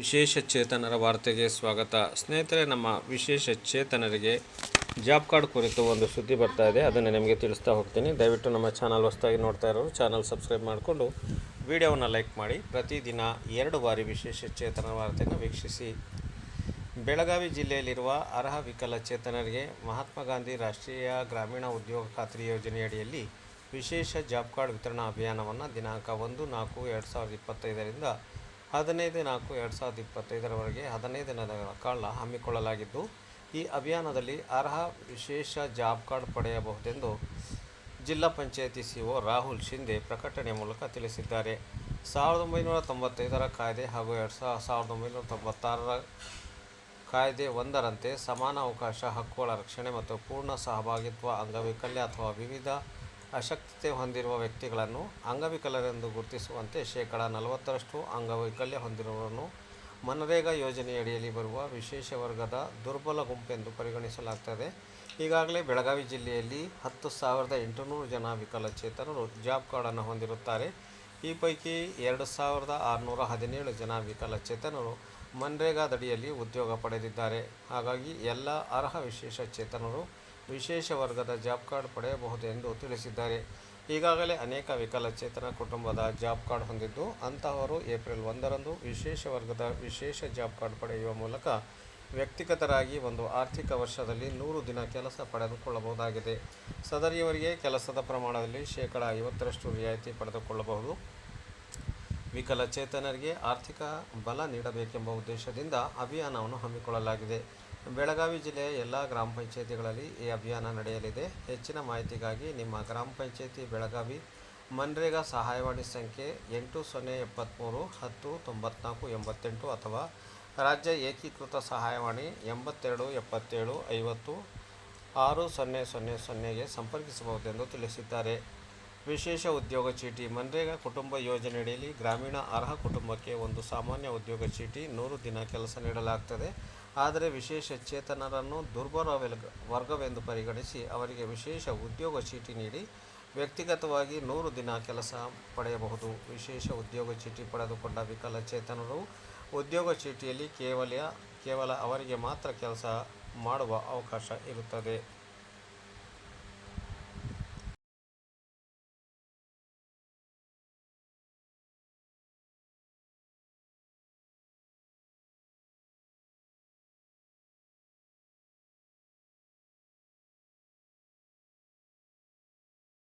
ವಿಶೇಷ ಚೇತನರ ವಾರ್ತೆಗೆ ಸ್ವಾಗತ. ಸ್ನೇಹಿತರೆ, ನಮ್ಮ ವಿಶೇಷ ಚೇತನರಿಗೆ ಜಾಬ್ ಕಾರ್ಡ್ ಕುರಿತು ಒಂದು ಸುದ್ದಿ ಬರ್ತಾ ಇದೆ. ಅದನ್ನು ನಿಮಗೆ ತಿಳಿಸ್ತಾ ಹೋಗ್ತೀನಿ. ದಯವಿಟ್ಟು ನಮ್ಮ ಚಾನಲ್ ಹೊಸದಾಗಿ ನೋಡ್ತಾ ಇರೋರು, ಚಾನಲ್ ಸಬ್ಸ್ಕ್ರೈಬ್ ಮಾಡಿಕೊಂಡು ವಿಡಿಯೋವನ್ನು ಲೈಕ್ ಮಾಡಿ. ಪ್ರತಿದಿನ ಎರಡು ಬಾರಿ ವಿಶೇಷ ಚೇತನ ವಾರ್ತೆಯನ್ನು ವೀಕ್ಷಿಸಿ. ಬೆಳಗಾವಿ ಜಿಲ್ಲೆಯಲ್ಲಿರುವ ಅರ್ಹ ವಿಕಲಚೇತನರಿಗೆ ಮಹಾತ್ಮ ಗಾಂಧಿ ರಾಷ್ಟ್ರೀಯ ಗ್ರಾಮೀಣ ಉದ್ಯೋಗ ಖಾತ್ರಿ ಯೋಜನೆಯಡಿಯಲ್ಲಿ ವಿಶೇಷ ಜಾಬ್ ಕಾರ್ಡ್ ವಿತರಣಾ ಅಭಿಯಾನವನ್ನು ದಿನಾಂಕ ಒಂದು ನಾಲ್ಕು ಎರಡು ಸಾವಿರದ ಇಪ್ಪತ್ತೈದರಿಂದ ಹದಿನೈದು ನಾಲ್ಕು ಎರಡು ಸಾವಿರದ ಇಪ್ಪತ್ತೈದರವರೆಗೆ ಹದಿನೈದು ದಿನಗಳ ಕಾಲ ಹಮ್ಮಿಕೊಳ್ಳಲಾಗಿದ್ದು, ಈ ಅಭಿಯಾನದಲ್ಲಿ ಅರ್ಹ ವಿಶೇಷ ಜಾಬ್ ಕಾರ್ಡ್ ಪಡೆಯಬಹುದೆಂದು ಜಿಲ್ಲಾ ಪಂಚಾಯತಿ ಒ ರಾಹುಲ್ ಶಿಂದೆ ಪ್ರಕಟಣೆ ಮೂಲಕ ತಿಳಿಸಿದ್ದಾರೆ. ಸಾವಿರದ ಒಂಬೈನೂರ ತೊಂಬತ್ತೈದರ ಕಾಯ್ದೆ ಹಾಗೂ ಎರಡು ಸಾವಿರ ಸಾವಿರದ ಒಂಬೈನೂರ ತೊಂಬತ್ತಾರರ ಕಾಯ್ದೆ ಒಂದರಂತೆ ಸಮಾನ ಅವಕಾಶ, ಹಕ್ಕುಗಳ ರಕ್ಷಣೆ ಮತ್ತು ಪೂರ್ಣ ಸಹಭಾಗಿತ್ವ, ಅಂಗವೈಕಲ್ಯ ಅಥವಾ ವಿವಿಧ ಅಶಕ್ತತೆ ಹೊಂದಿರುವ ವ್ಯಕ್ತಿಗಳನ್ನು ಅಂಗವಿಕಲರೆಂದು ಗುರುತಿಸುವಂತೆ ಶೇಕಡ ನಲವತ್ತರಷ್ಟು ಅಂಗವೈಕಲ್ಯ ಹೊಂದಿರುವವರನ್ನು ಮನರೇಗಾ ಯೋಜನೆಯಡಿಯಲ್ಲಿ ಬರುವ ವಿಶೇಷ ವರ್ಗದ ದುರ್ಬಲ ಗುಂಪೆಂದು ಪರಿಗಣಿಸಲಾಗ್ತದೆ. ಈಗಾಗಲೇ ಬೆಳಗಾವಿ ಜಿಲ್ಲೆಯಲ್ಲಿ ಹತ್ತು ಸಾವಿರದ ಎಂಟುನೂರು ಜನ ವಿಕಲಚೇತನರು ಜಾಬ್ ಕಾರ್ಡನ್ನು ಹೊಂದಿರುತ್ತಾರೆ. ಈ ಪೈಕಿ ಎರಡು ಸಾವಿರದ ಆರುನೂರ ಹದಿನೇಳು ಜನ ವಿಕಲಚೇತನರು ಮನ್ರೇಗಾದಡಿಯಲ್ಲಿ ಉದ್ಯೋಗ ಪಡೆದಿದ್ದಾರೆ. ಹಾಗಾಗಿ ಎಲ್ಲ ಅರ್ಹ ವಿಶೇಷ ಚೇತನರು ವಿಶೇಷ ವರ್ಗದ ಜಾಬ್ ಕಾರ್ಡ್ ಪಡೆಯಬಹುದು ಎಂದು ತಿಳಿಸಿದ್ದಾರೆ. ಈಗಾಗಲೇ ಅನೇಕ ವಿಕಲಚೇತನ ಕುಟುಂಬದ ಜಾಬ್ ಕಾರ್ಡ್ ಹೊಂದಿದ್ದು, ಅಂತಹವರು ಏಪ್ರಿಲ್ ಒಂದರಂದು ವಿಶೇಷ ವರ್ಗದ ವಿಶೇಷ ಜಾಬ್ ಕಾರ್ಡ್ ಪಡೆಯುವ ಮೂಲಕ ವ್ಯಕ್ತಿಗತರಾಗಿ ಒಂದು ಆರ್ಥಿಕ ವರ್ಷದಲ್ಲಿ ನೂರು ದಿನ ಕೆಲಸ ಪಡೆದುಕೊಳ್ಳಬಹುದಾಗಿದೆ. ಸದರಿಯವರಿಗೆ ಕೆಲಸದ ಪ್ರಮಾಣದಲ್ಲಿ ಶೇಕಡ ಐವತ್ತರಷ್ಟು ರಿಯಾಯಿತಿ ಪಡೆದುಕೊಳ್ಳಬಹುದು. ವಿಕಲಚೇತನರಿಗೆ ಆರ್ಥಿಕ ಬಲ ನೀಡಬೇಕೆಂಬ ಉದ್ದೇಶದಿಂದ ಅಭಿಯಾನವನ್ನು ಹಮ್ಮಿಕೊಳ್ಳಲಾಗಿದೆ. ಬೆಳಗಾವಿ ಜಿಲ್ಲೆಯ ಎಲ್ಲ ಗ್ರಾಮ ಪಂಚಾಯಿತಿಗಳಲ್ಲಿ ಈ ಅಭಿಯಾನ ನಡೆಯಲಿದೆ. ಹೆಚ್ಚಿನ ಮಾಹಿತಿಗಾಗಿ ನಿಮ್ಮ ಗ್ರಾಮ ಪಂಚಾಯಿತಿ ಬೆಳಗಾವಿ ಮನ್ರೇಗಾ ಸಹಾಯವಾಣಿ ಸಂಖ್ಯೆ ಎಂಟು ಸೊನ್ನೆ ಎಪ್ಪತ್ತ್ಮೂರು ಹತ್ತು ತೊಂಬತ್ನಾಲ್ಕು ಎಂಬತ್ತೆಂಟು ಅಥವಾ ರಾಜ್ಯ ಏಕೀಕೃತ ಸಹಾಯವಾಣಿ ಎಂಬತ್ತೆರಡು ಎಪ್ಪತ್ತೇಳು ಐವತ್ತು ಆರು ಸೊನ್ನೆ ಸೊನ್ನೆ ಸೊನ್ನೆಗೆ ಸಂಪರ್ಕಿಸಬಹುದೆಂದು ತಿಳಿಸಿದ್ದಾರೆ. ವಿಶೇಷ ಉದ್ಯೋಗ ಚೀಟಿ ಮನ್ರೇಗಾ ಕುಟುಂಬ ಯೋಜನೆಯಡಿಯಲ್ಲಿ ಗ್ರಾಮೀಣ ಅರ್ಹ ಕುಟುಂಬಕ್ಕೆ ಒಂದು ಸಾಮಾನ್ಯ ಉದ್ಯೋಗ ಚೀಟಿ ನೂರು ದಿನ ಕೆಲಸ ನೀಡಲಾಗ್ತದೆ. ಆದರೆ ವಿಶೇಷ ಚೇತನರನ್ನು ದುರ್ಬಲ ವರ್ಗವೆಂದು ಪರಿಗಣಿಸಿ ಅವರಿಗೆ ವಿಶೇಷ ಉದ್ಯೋಗ ಚೀಟಿ ನೀಡಿ ವ್ಯಕ್ತಿಗತವಾಗಿ ನೂರು ದಿನ ಕೆಲಸ ಪಡೆಯಬಹುದು. ವಿಶೇಷ ಉದ್ಯೋಗ ಚೀಟಿ ಪಡೆದುಕೊಂಡ ವಿಕಲಚೇತನರು ಉದ್ಯೋಗ ಚೀಟಿಯಲ್ಲಿ ಕೇವಲ ಕೇವಲ ಅವರಿಗೆ ಮಾತ್ರ ಕೆಲಸ ಮಾಡುವ ಅವಕಾಶ ಇರುತ್ತದೆ.